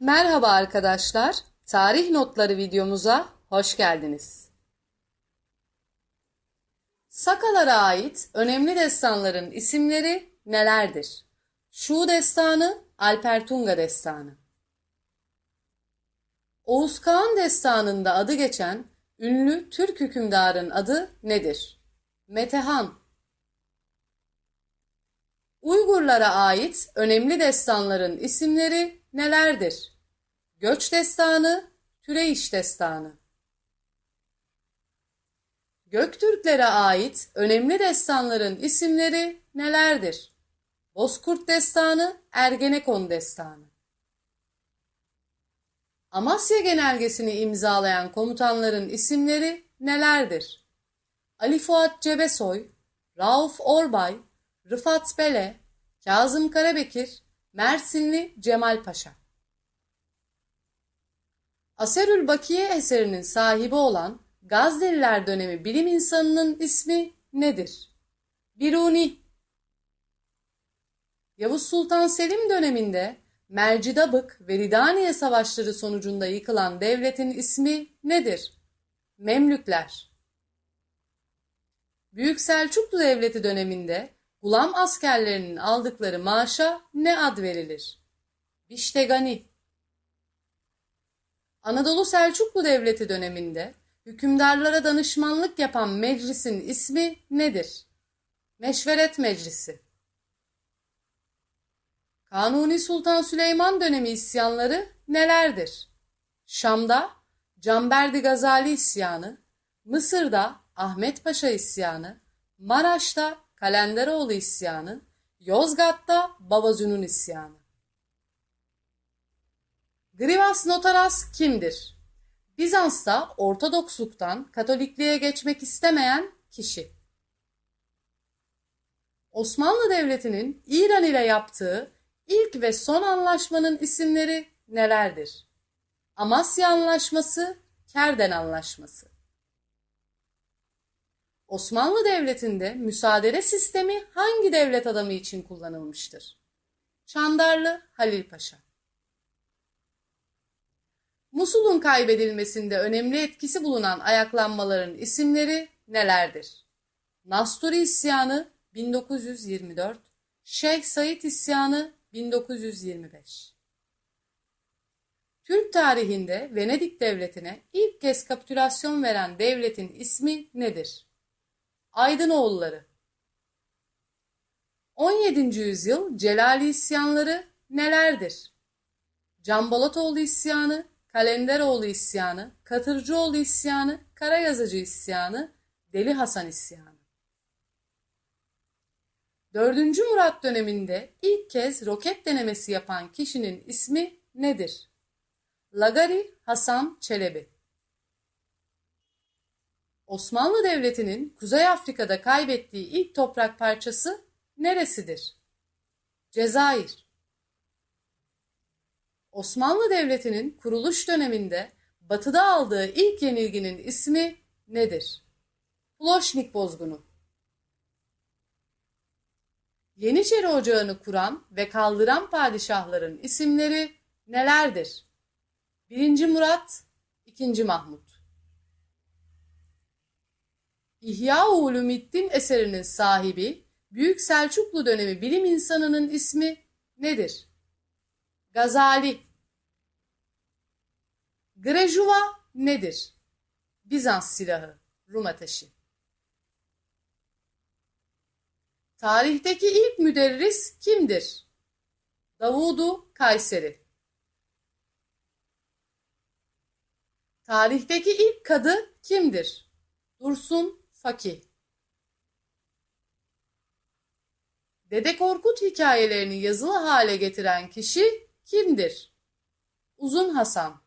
Merhaba arkadaşlar. Tarih notları videomuza hoş geldiniz. Sakalara ait önemli destanların isimleri nelerdir? Şu Destanı, Alpertunga Destanı. Oğuz Kağan Destanı'nda adı geçen ünlü Türk hükümdarın adı nedir? Metehan. Uygurlara ait önemli destanların isimleri nelerdir? Göç Destanı, Türeyiş Destanı. Göktürklere ait önemli destanların isimleri nelerdir? Bozkurt Destanı, Ergenekon Destanı. Amasya Genelgesi'ni imzalayan komutanların isimleri nelerdir? Ali Fuat Cebesoy, Rauf Orbay, Rıfat Bele, Kazım Karabekir, Mersinli Cemal Paşa. Aserül Bakiye eserinin sahibi olan Gazneliler dönemi bilim insanının ismi nedir? Biruni. Yavuz Sultan Selim döneminde Mercidabık ve Ridaniye savaşları sonucunda yıkılan devletin ismi nedir? Memlükler. Büyük Selçuklu Devleti döneminde Gulam askerlerinin aldıkları maaşa ne ad verilir? Biştegani. Anadolu Selçuklu Devleti döneminde hükümdarlara danışmanlık yapan meclisin ismi nedir? Meşveret Meclisi. Kanuni Sultan Süleyman dönemi isyanları nelerdir? Şam'da Camberdi Gazali isyanı, Mısır'da Ahmet Paşa isyanı, Maraş'ta Kalenderoğlu isyanı, Yozgat'ta Babazünün isyanı. Grivas Notaras kimdir? Bizans'ta Ortodoksluktan Katolikliğe geçmek istemeyen kişi. Osmanlı Devleti'nin İran ile yaptığı ilk ve son anlaşmanın isimleri nelerdir? Amasya Anlaşması, Kerden Anlaşması. Osmanlı Devleti'nde müsaade sistemi hangi devlet adamı için kullanılmıştır? Çandarlı Halil Paşa. Musul'un kaybedilmesinde önemli etkisi bulunan ayaklanmaların isimleri nelerdir? Nasturi İsyanı 1924, Şeyh Said İsyanı 1925. Türk tarihinde Venedik Devleti'ne ilk kez kapitülasyon veren devletin ismi nedir? Aydınoğulları 17. yüzyıl Celali isyanları nelerdir? Cambalatoğlu isyanı, Kalenderoğlu isyanı, Katırcıoğlu isyanı, Karayazıcı isyanı, Deli Hasan isyanı. 4. Murat döneminde ilk kez roket denemesi yapan kişinin ismi nedir? Lagari Hasan Çelebi Osmanlı Devleti'nin Kuzey Afrika'da kaybettiği ilk toprak parçası neresidir? Cezayir. Osmanlı Devleti'nin kuruluş döneminde batıda aldığı ilk yenilginin ismi nedir? Ploşnik bozgunu. Yeniçeri Ocağı'nı kuran ve kaldıran padişahların isimleri nelerdir? 1. Murat, 2. Mahmut. İhya Ulumuddin eserinin sahibi Büyük Selçuklu dönemi bilim insanının ismi nedir? Gazali. Grejuva nedir? Bizans silahı, Rum ateşi. Tarihteki ilk müderris kimdir? Davudu Kayseri. Tarihteki ilk kadı kimdir? Dursun Fakih. Dede Korkut hikayelerini yazılı hale getiren kişi kimdir? Uzun Hasan.